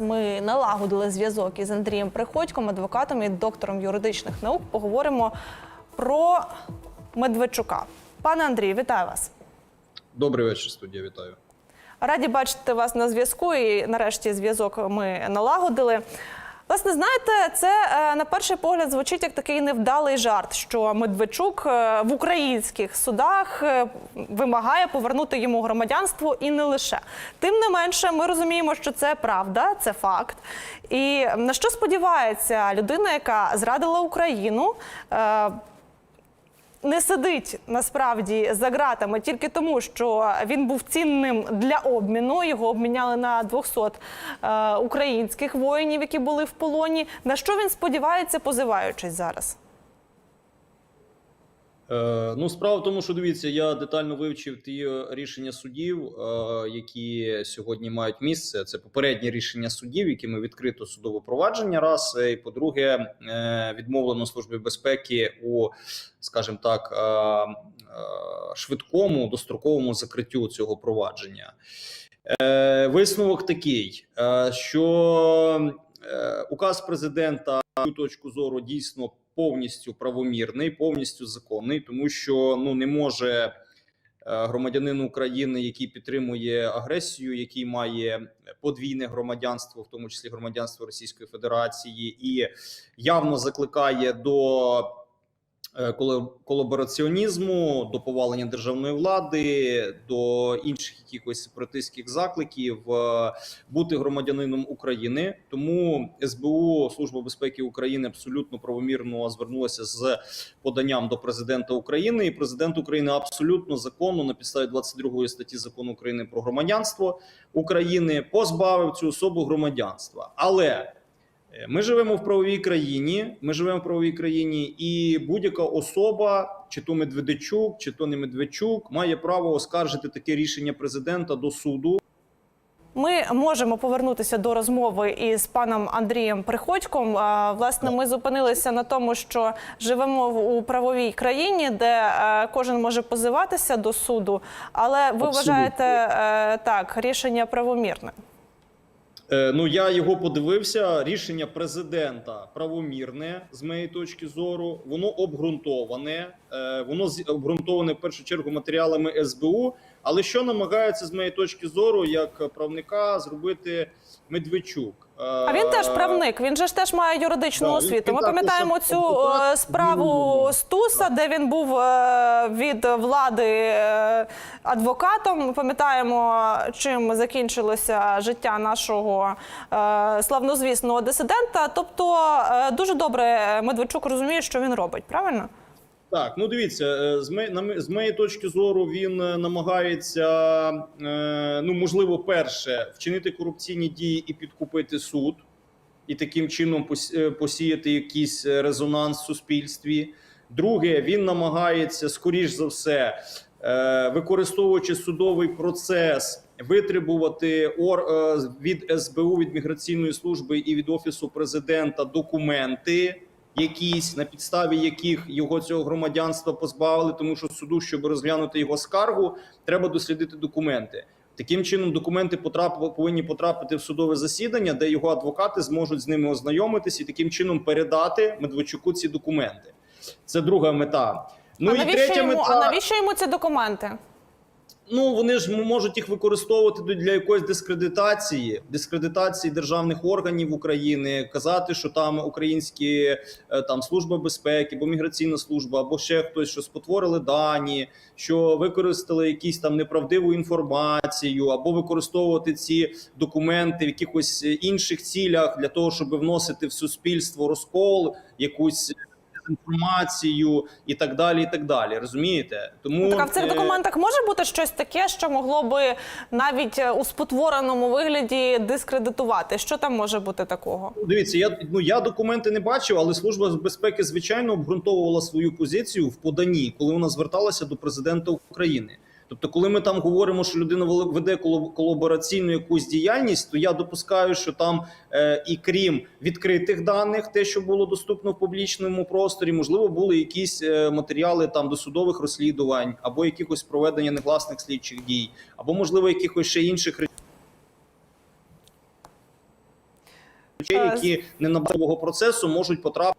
Ми налагодили зв'язок із Андрієм Приходьком, адвокатом і доктором юридичних наук. Поговоримо про Медведчука. Пане Андрію, вітаю вас. Добрий вечір, студія. Вітаю. Раді бачити вас на зв'язку. І нарешті зв'язок ми налагодили. Власне, знаєте, це е, на перший погляд звучить як такий невдалий жарт, що Медведчук е, в українських судах е, вимагає повернути йому громадянство і не лише. Тим не менше, ми розуміємо, що це правда, це факт. І на що сподівається людина, яка зрадила Україну? Не сидить насправді за ґратами тільки тому, що він був цінним для обміну. Його обміняли на 200 е, українських воїнів, які були в полоні. На що він сподівається, позиваючись зараз? Е, ну, справа в тому, що дивіться, я детально вивчив ті е, рішення судів, е, які сьогодні мають місце. Це попередні рішення судів, якими відкрито судове провадження. Раз і по-друге, відмовлено службі безпеки у, скажімо так, швидкому достроковому закриттю цього провадження. Висновок такий, що указ президента мою точку зору дійсно повністю правомірний, повністю законний, тому що ну не може е, громадянин України, який підтримує агресію, який має подвійне громадянство, в тому числі громадянство Російської Федерації, і явно закликає до колабораціонізму, до повалення державної влади, до інших якихось сепаратистських закликів е, бути громадянином України. Тому СБУ Служба безпеки України абсолютно правомірно звернулася з поданням до президента України. І президент України абсолютно законно на підставі 22 статті закону України про громадянство України позбавив цю особу громадянства. Але Е, Ми живемо в правовій країні. Ми живемо в правовій країні, і будь-яка особа, чи то Медведчук, чи то не Медведчук, має право оскаржити таке рішення президента до суду. Ми можемо повернутися до розмови із паном Андрієм Приходьком. Власне, ми зупинилися на тому, що живемо у правовій країні, де е, кожен може позиватися до суду. Але ви Абсолютно. вважаєте е, так, рішення правомірне? Е, Ну я його подивився. Рішення президента правомірне з моєї точки зору. Воно обґрунтоване. Е, Воно обґрунтоване в першу чергу матеріалами СБУ. Але що намагається з моєї точки зору, як правника, зробити Медведчук? Е, А він теж правник. Він же ж теж має юридичну Да, освіту. він Ми пам'ятаємо цю е, справу юрист. Стуса, де він був е, від влади е, адвокатом. Ми пам'ятаємо, чим закінчилося життя нашого е, славнозвісного дисидента. Тобто, е, дуже добре Медведчук розуміє, що він робить. Правильно? Так, ну дивіться, е, з на з моєї точки зору, він е, намагається, е, ну можливо, перше вчинити корупційні дії і підкупити суд, і таким чином посіяти якийсь резонанс в суспільстві. Друге, він намагається, скоріш за все, використовуючи судовий процес, витребувати від СБУ, від міграційної служби і від офісу президента документи якісь на підставі яких його цього громадянства позбавили, тому що суду, щоб розглянути його скаргу, треба дослідити документи. Таким чином, документи потрап... повинні потрапити в судове засідання, де його адвокати зможуть з ними ознайомитися і таким чином передати Медведчуку ці документи. Це друга мета. Ну а і навіщо третя йому? мета. А навіщо йому ці документи? Ну вони ж можуть їх використовувати для якоїсь дискредитації, дискредитації державних органів України, казати, що там українські е, там служба безпеки, або міграційна служба, або ще хтось, що спотворили дані, що використали якісь там неправдиву інформацію, або використовувати ці документи в якихось інших цілях для того, щоб вносити в суспільство розкол, якусь інформацію і так далі. І так далі. Розумієте? Тому Так, а в цих е, документах може бути щось таке, що могло би навіть е, у спотвореному вигляді дискредитувати? Що там може бути такого? Дивіться, я ну я документи не бачив, але служба з безпеки звичайно обґрунтовувала свою позицію в поданні, коли вона зверталася до президента України. Тобто, коли ми там говоримо, що людина веде колабораційну якусь діяльність, то я допускаю, що там е, і крім відкритих даних, те, що було доступно в публічному просторі, можливо, були якісь е, матеріали там досудових розслідувань або якихось проведення негласних слідчих дій, або можливо якихось ще інших речей, Е, які не набавого процесу можуть потрапити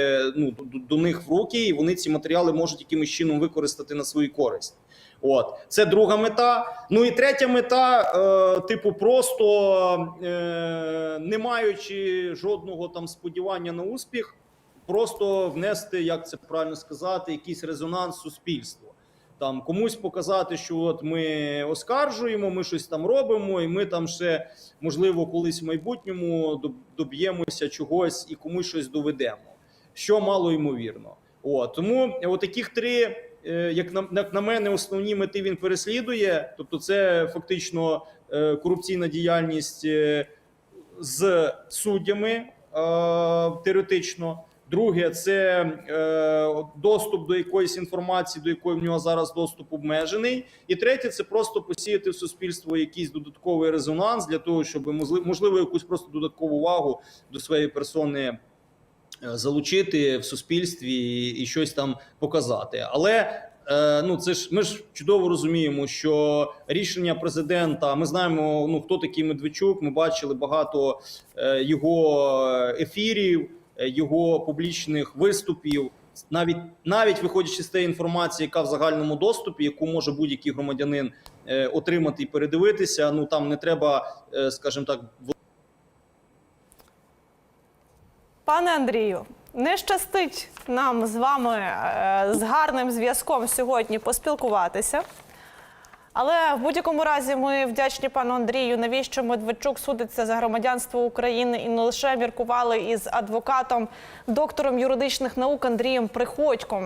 е, ну, до, до них в руки, і вони ці матеріали можуть якимось чином використати на свою користь. От це друга мета. Ну і третя мета, е, типу, просто е, не маючи жодного там сподівання на успіх, просто внести, як це правильно сказати, якийсь резонанс суспільству. Там комусь показати, що от ми оскаржуємо, ми щось там робимо, і ми там ще можливо колись в майбутньому доб'ємося чогось і комусь щось доведемо, що мало ймовірно. О, тому от таких три, е, як на, на мене, основні мети він переслідує. Тобто, це фактично е, корупційна діяльність е, з суддями теоретично. Друге, це доступ до якоїсь інформації, до якої в нього зараз доступ обмежений. І третє, це просто посіяти в суспільство якийсь додатковий резонанс для того, щоб можливо, можливо якусь просто додаткову увагу до своєї персони залучити в суспільстві і, щось там показати. Але е, ну це ж ми ж чудово розуміємо, що рішення президента. Ми знаємо, ну хто такий Медведчук. Ми бачили багато е, його ефірів, е, його публічних виступів. Навіть навіть виходячи з тієї інформації, яка в загальному доступі, яку може будь-який громадянин е, отримати і передивитися. Ну там не треба, е, скажімо так, Пане Андрію, не щастить нам з вами е, з гарним зв'язком сьогодні поспілкуватися. Але в будь-якому разі ми вдячні пану Андрію, навіщо Медведчук судиться за громадянство України і не лише міркували із адвокатом, доктором юридичних наук Андрієм Приходьком.